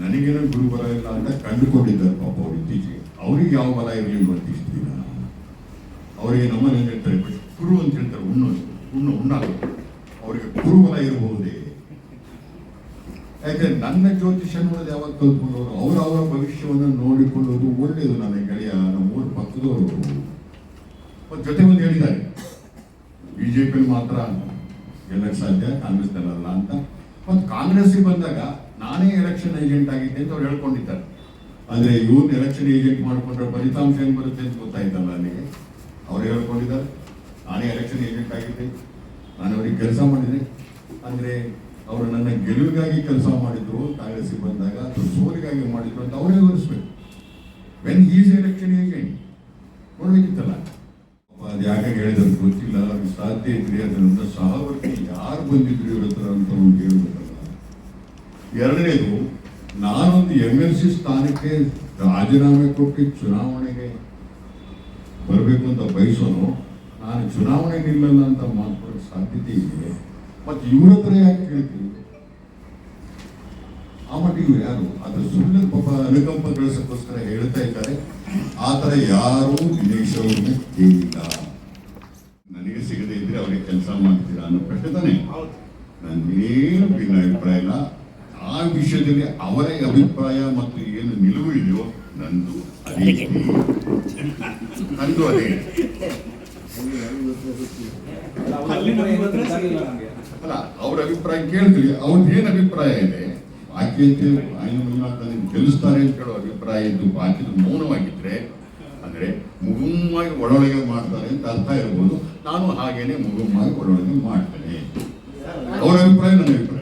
ನನಗೇನೋ ಗುರುಬಲ ಇಲ್ಲ ಅಂತ ಕಂಡುಕೊಂಡಿದ್ದಾರೆ ಪಾಪ ಅವ್ರು ಇತ್ತೀಚೆಗೆ. ಅವ್ರಿಗೆ ಯಾವ ಬಲ ಇರಲಿ ಇಷ್ಟು ದಿನ ಅವರಿಗೆ ನಮ್ಮನೆ ಹೇಳ್ತಾರೆ ಬಟ್ ಕುರು ಅಂತ ಹೇಳ್ತಾರೆ ಉಣ್ಣೋದು ಉಣ್ಣು ಉಣ್ಣಾಗ ಅವರಿಗೆ ಕುರುಬಲ ಇರಬಹುದೇ? ಯಾಕೆ ನನ್ನ ಜ್ಯೋತಿಷ್ಯ ನೋಡೋದು ಯಾವಾಗ ಕಲ್ತ್ಕೊಂಡವರು ಅವರು ಅವರ ಭವಿಷ್ಯವನ್ನು ನೋಡಿಕೊಳ್ಳೋದು ಒಳ್ಳೆಯದು ನನ್ನ ಗೆಳೆಯ, ನಮ್ಮ ಊರು ಪಕ್ಕದವರು. ಜೊತೆ ಒಂದು ಹೇಳಿದ್ದಾರೆ. ಬಿಜೆಪಿ ಮಾತ್ರ. ಗೆಲ್ಲಕ್ಕೆ ಸಾಧ್ಯ ಕಾಂಗ್ರೆಸ್ ಅಲ್ಲ ಅಂತ. ಮತ್ತು ಕಾಂಗ್ರೆಸ್ಗೆ ಬಂದಾಗ ನಾನೇ ಎಲೆಕ್ಷನ್ ಏಜೆಂಟ್ ಆಗಿದ್ದೆ ಅಂತ ಅವ್ರು ಹೇಳ್ಕೊಂಡಿದ್ದಾರೆ. ಆದರೆ ಇವ್ರನ್ನ ಎಲೆಕ್ಷನ್ ಏಜೆಂಟ್ ಮಾಡಿಕೊಂಡ್ರೆ ಫಲಿತಾಂಶ ಏನು ಬರುತ್ತೆ ಅಂತ ಗೊತ್ತಾಯ್ತಲ್ಲ ನನಗೆ ಅವ್ರು ಹೇಳ್ಕೊಂಡಿದ್ದಾರೆ. ನಾನೇ ಎಲೆಕ್ಷನ್ ಏಜೆಂಟ್ ಆಗಿದ್ದೆ. ನಾನು ಅವ್ರಿಗೆ ಕೆಲಸ ಮಾಡಿದೆ. ಅಂದರೆ ಅವರು ನನ್ನ ಗೆಲುವಿಗಾಗಿ ಕೆಲಸ ಮಾಡಿದ್ರು ಕಾಂಗ್ರೆಸ್ಗೆ ಬಂದಾಗ ಅದು ಸೋಲಿಗಾಗಿ ಮಾಡಿದ್ರು ಅಂತ ಅವರೇ ವಿವರಿಸ್ಬೇಕು ವೆನ್ ಈಸ್ ಎಲೆಕ್ಷನ್ ಏಜೆಂಟ್ ನೋಡ್ಬೇಕಿತ್ತಲ್ಲ? ಅದು ಯಾಕೆ ಹೇಳಿದ್ರೆ ಗೊತ್ತಿಲ್ಲ ಅವ್ರಿಗೆ ಸಾಧ್ಯ ಇದ್ರಿ ಅದರಿಂದ ಸಹವರ್ತಿ ಯಾರು ಬಂದಿದ್ರು ಇವ್ರ ಹತ್ರ ಅಂತ ಒಂದು ಹೇಳ್ಬೇಕಲ್ಲ ಎರಡನೇದು ನಾನೊಂದು ಎಂ ಎಲ್ ಸಿ ಸ್ಥಾನಕ್ಕೆ ರಾಜೀನಾಮೆ ಕೊಟ್ಟು ಚುನಾವಣೆಗೆ ಬರಬೇಕು ಅಂತ ಬಯಸೋನು ನಾನು ಚುನಾವಣೆ ನಿಲ್ಲಲ್ಲ ಅಂತ ಮಾತಾಡೋ ಸಾಧ್ಯತೆ ಇದೆ. ಮತ್ತೆ ಇವ್ರ ಹತ್ರ ಯಾಕೆ ಕೇಳ್ತೀವಿ ಆ ಮಟ್ಟಿಗೆ ಯಾರು? ಅದ್ರ ಸುಳ್ಳು ಪಾಪ ಅನುಕಂಪ ಗಳಿಸೋಕ್ಕೋಸ್ಕರ ಹೇಳ್ತಾ ಇದ್ದಾರೆ. ಆ ಥರ ಯಾರೂ ದಿನೇಶ್ ಅವ್ರನ್ನ ಕೇಳಿಲ್ಲ. ನನಗೆ ಸಿಗದೇ ಇದ್ರೆ ಅವರಿಗೆ ಕೆಲಸ ಮಾಡ್ತೀರಾ ಅನ್ನೋ ಪ್ರಶ್ನೆ ತಾನೇ? ನನ್ನೇನು ಭಿನ್ನ ಅಭಿಪ್ರಾಯ ಇಲ್ಲ. ಆ ವಿಷಯದಲ್ಲಿ ಅವರ ಅಭಿಪ್ರಾಯ ಮತ್ತು ಏನು ನಿಲುವು ಇದೆಯೋ ನಂದು ಅದೇ. ನಂದು ಅದೇ. ಅಲ್ಲ ಅವ್ರ ಅಭಿಪ್ರಾಯ ಕೇಳಿದ್ರಿ ಅವ್ರದ್ದು ಏನು ಅಭಿಪ್ರಾಯ ಇದೆ? ಬಾಕಿ ಅಂತ ಗೆಲ್ಲಿಸ್ತಾರೆ ಅಂತ ಹೇಳೋ ಅಭಿಪ್ರಾಯ ಇದ್ದು ಬಾಕಿದು ಮೌನವಾಗಿದ್ರೆ ಅಂದ್ರೆ ಮುಗುಮ್ಮಾಗಿ ಒಳೊಳಗೆ ಮಾಡ್ತಾರೆ ಅಂತ ಅರ್ಥ ಇರ್ಬೋದು. ನಾನು ಹಾಗೇನೆ ಮುಗುಮ್ಮಾಗಿ ಒಳೊಳಗೆ ಮಾಡ್ತೇನೆ. ಅವ್ರ ಅಭಿಪ್ರಾಯ ನನ್ನ ಅಭಿಪ್ರಾಯ.